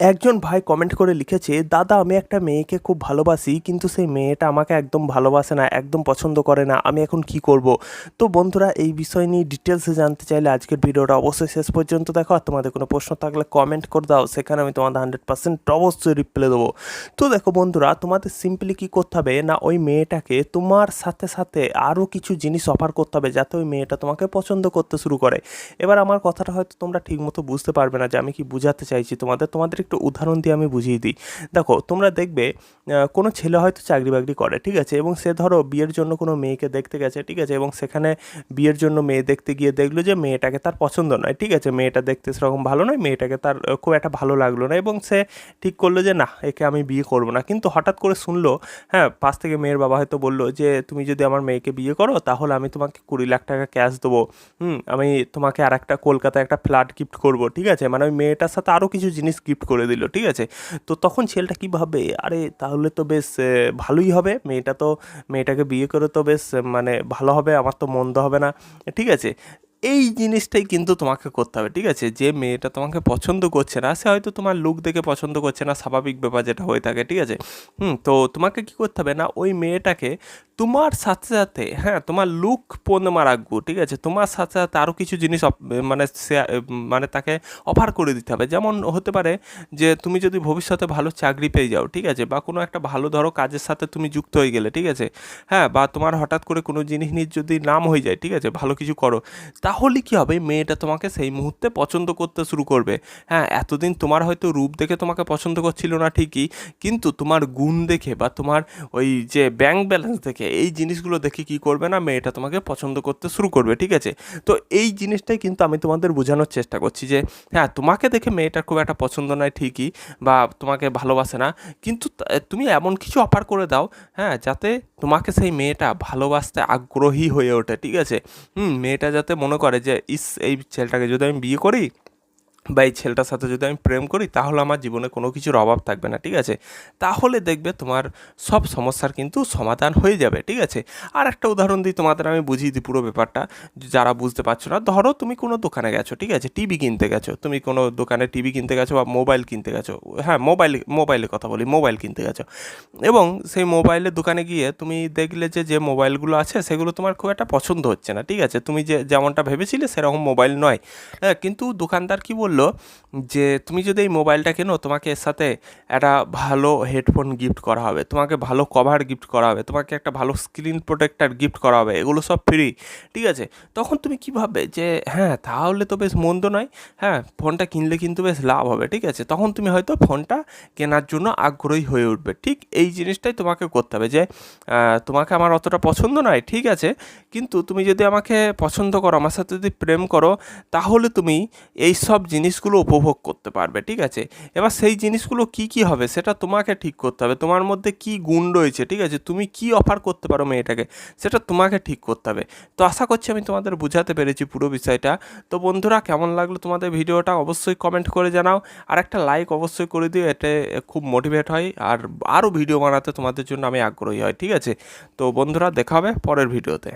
একজন ভাই কমেন্ট করে লিখেছে, দাদা, আমি একটা মেয়েকে খুব ভালোবাসি, কিন্তু সেই মেয়েটা আমাকে একদম ভালোবাসে না, একদম পছন্দ করে না, আমি এখন কি করব? তো বন্ধুরা, এই বিষয় নিয়ে ডিটেলসে জানতে চাইলে আজকের ভিডিওটা অবশ্যই শেষ পর্যন্ত দেখো, আর তোমাদের কোনো প্রশ্ন থাকলে কমেন্ট করে দাও, সেখানে আমি তোমাদের হান্ড্রেড পার্সেন্ট অবশ্যই রিপ্লাই দেবো। তো দেখো বন্ধুরা, তোমাদের সিম্পলি কী করতে হবে? না, ওই মেয়েটাকে তোমার সাথে সাথে আরও কিছু জিনিস অফার করতে হবে, যাতে ওই মেয়েটা তোমাকে পছন্দ করতে শুরু করে। এবার আমার কথাটা হয়তো তোমরা ঠিকমতো বুঝতে পারবে না, যে আমি কি বোঝাতে চাইছি তোমাদের। তোমাদের একটু উদাহরণ দিয়ে আমি বুঝিয়ে দিই। দেখো, তোমরা দেখবে কোনো ছেলে হয়তো চাকরি বাকরি করে, ঠিক আছে? এবং সে ধরো বিয়ের জন্য কোনো মেয়েকে দেখতে গেছে, ঠিক আছে? এবং সেখানে বিয়ের জন্য মেয়ে দেখতে গিয়ে দেখল যে মেয়েটাকে তার পছন্দ নয়, ঠিক আছে? মেয়েটা দেখতে সেরকম ভালো নয়, মেয়েটাকে তার খুব একটা ভালো লাগল না এবং সে ঠিক করল যে, না, একে আমি বিয়ে করব না। কিন্তু হঠাৎ করে শুনলো হ্যাঁ পাশ থেকে মেয়ের বাবা হয়তো বলল যে, তুমি যদি আমার মেয়েকে বিয়ে করো, তাহলে আমি তোমাকে কুড়ি লাখ টাকা ক্যাশ দেবো। হুম, আমি তোমাকে আর একটা কলকাতায় একটা ফ্ল্যাট গিফট করব। ঠিক আছে? মানে ওই মেয়েটার সাথে আরও কিছু জিনিস গিফট করে দিল, ঠিক আছে? তো তখন ছেলেটা কী ভাবে, আরে তাহলে তো বেশ ভালোই হবে, মেয়েটা তো, মেয়েটাকে বিয়ে করে তো বেশ মানে ভালো হবে, আমার তো মন্দ হবে না। ঠিক আছে? এই জিনিসটাই কিন্তু তোমাকে করতে হবে, ঠিক আছে? যে মেয়েটা তোমাকে পছন্দ করছে না, সে হয়তো তোমার লুক দেখে পছন্দ করছে না, স্বাভাবিক ব্যাপার যেটা হয়ে থাকে, ঠিক আছে? হুম, তো তোমাকে কি করতে হবে না, ওই মেয়েটাকে তোমার সাথে সাথে হ্যাঁ তোমার লুক পূর্ণিমা রাখব, ঠিক আছে? তোমার সাথে সাথে আরও কিছু জিনিস মানে মানে তাকে অফার করে দিতে হবে। যেমন হতে পারে যে তুমি যদি ভবিষ্যতে ভালো চাকরি পেয়ে যাও, ঠিক আছে? বা কোনো একটা ভালো ধরো কাজের সাথে তুমি যুক্ত হয়ে গেলে, ঠিক আছে? হ্যাঁ বা তোমার হঠাৎ করে কোনো জিনিস নিয়ে যদি নাম হয়ে যায়, ঠিক আছে? ভালো কিছু করো তাহলে কি হবে? মেয়েটা তোমাকে সেই মুহূর্তে পছন্দ করতে শুরু করবে। হ্যাঁ এতদিন তোমার হয়তো রূপ দেখে তোমাকে পছন্দ করছিল না ঠিকই, কিন্তু তোমার গুণ দেখে বা তোমার ওই যে ব্যাংক ব্যালেন্স দেখে এই জিনিসগুলো দেখে কি করবে না? মেয়েটা তোমাকে পছন্দ করতে শুরু করবে, ঠিক আছে? তো এই জিনিসটাই কিন্তু আমি তোমাদের বোঝানোর চেষ্টা করছি যে হ্যাঁ তোমাকে দেখে মেয়েটার খুব একটা পছন্দ নয় ঠিকই বা তোমাকে ভালোবাসে না, কিন্তু তুমি এমন কিছু অফার করে দাও হ্যাঁ যাতে তোমাকে সেই মেয়েটা ভালোবাসতে আগ্রহী হয়ে ওঠে, ঠিক আছে? হুম, মেয়েটা যাতে মনে করে যে ইস এই ছেলেটাকে যদি আমি বিয়ে করি বা এই ছেলেটার সাথে যদি আমি প্রেম করি, তাহলে আমার জীবনে কোনো কিছুর অভাব থাকবে না, ঠিক আছে? তাহলে দেখবে তোমার সব সমস্যার কিন্তু সমাধান হয়ে যাবে, ঠিক আছে? আর একটা উদাহরণ দিই, তোমাদের আমি বুঝিয়ে দিই পুরো ব্যাপারটা, যারা বুঝতে পারছ না। ধরো তুমি কোনো দোকানে গেছো, ঠিক আছে? টিভি কিনতে গেছো, তুমি কোনো দোকানে টিভি কিনতে গেছো বা মোবাইল কিনতে গেছো হ্যাঁ মোবাইল, মোবাইলের কথা বলি, মোবাইল কিনতে গেছো। এবং সেই মোবাইলের দোকানে গিয়ে তুমি দেখলে যে যে মোবাইলগুলো আছে, সেগুলো তোমার খুব একটা পছন্দ হচ্ছে না, ঠিক আছে? তুমি যে, যেমনটা ভেবেছিলে, সেরকম মোবাইল নয়। হ্যাঁ কিন্তু দোকানদার কি বলল? যে, তুমি যদি এই মোবাইলটা কেনো, তোমাকে এর সাথে একটা ভালো হেডফোন গিফট করা হবে, তোমাকে ভালো কভার গিফট করা হবে, তোমাকে একটা ভালো স্ক্রিন প্রোটেক্টার গিফট করা হবে, এগুলো সব ফ্রি। ঠিক আছে? তখন তুমি কী ভাববে যে হ্যাঁ তাহলে তো বেশ মন্দ নয়। হ্যাঁ ফোনটা কিনলে কিন্তু বেশ লাভ হবে। ঠিক আছে? তখন তুমি হয়তো ফোনটা কেনার জন্য আগ্রহী হয়ে উঠবে। ঠিক এই জিনিসটাই তোমাকে করতে হবে যে তোমাকে আমার অতটা পছন্দ নয়, ঠিক আছে? কিন্তু তুমি যদি আমাকে পছন্দ করো, আমার সাথে যদি প্রেম করো, তাহলে তুমি এই সব জিনিসগুলো উপভোগ করতে পারবে, ঠিক আছে? এবার সেই জিনিসগুলো কি কি হবে সেটা তোমাকে ঠিক করতে হবে। তোমার মধ্যে কি গুণ রয়েছে, ঠিক আছে? তুমি কি অফার করতে পারো মেয়েটাকে সেটা তোমাকে ঠিক করতে হবে। তো আশা করছি আমি তোমাদের বোঝাতে পেরেছি পুরো বিষয়টা। তো বন্ধুরা, কেমন লাগল তোমাদের ভিডিওটা? অবশ্যই কমেন্ট করে জানাও। আর একটা লাইক অবশ্যই করে দিও, এতে খুব মোটিভেট হয়। আর আরও ভিডিও বানাতে তোমাদের জন্য আমি আগ্রহী হয়, ঠিক আছে? তো বন্ধুরা, দেখা হবে পরের ভিডিওতে।